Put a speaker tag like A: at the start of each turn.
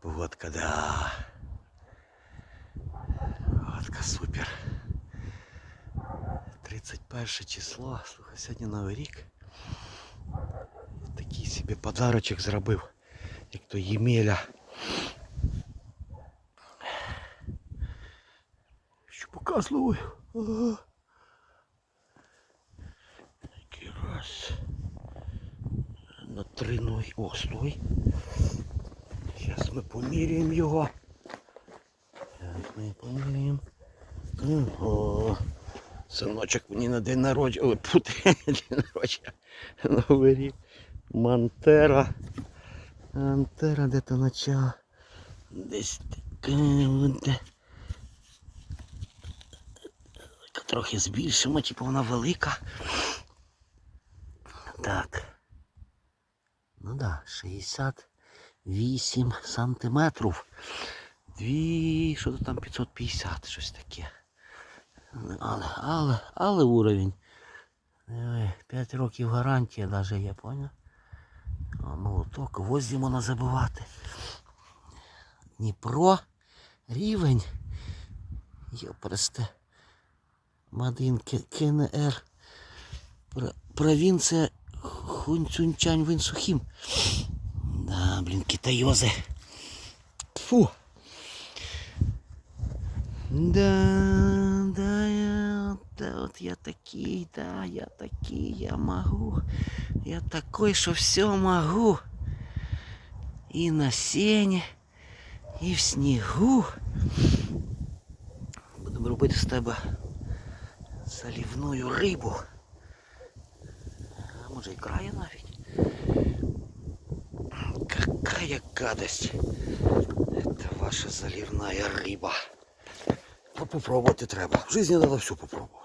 A: погодка, да. Погодка супер. 31 число, слухай, сьогодні Новий рік. Такий собі подарочок зробив, як то Ємеля. Що показую? Ага. Такий раз. На три ноги. О, стой. Зараз ми поміряємо його. Зараз ми поміряємо. Ого. Синочок мені на день народження. Ой, день народження. Новий рік. Мантера. Мантера де-то начало. Десь таке. Трохи збільшимо, типу вона велика. Так. Ну да, 68 сантиметрів. Дві, що то там 550, щось таке. Але, але, але уровень. 5 років гарантія навіть є, поняв? Молоток, гвозді можна забивати. Дніпро, рівень. Йопросте. Мадин КНР. Провінція Хунцюнчань Винсухім. Да, блін, китайози. Фу. Да, да, я, да, от я такий, да, я такий, я могу. Я такой, що все могу. І на сені, і в снігу. Будемо робити з тебе залівною рибу. А може і крає навіть. Какая гадость. Это ваша заливная рыба. Ну, попробувати треба. В житті треба все попробувати.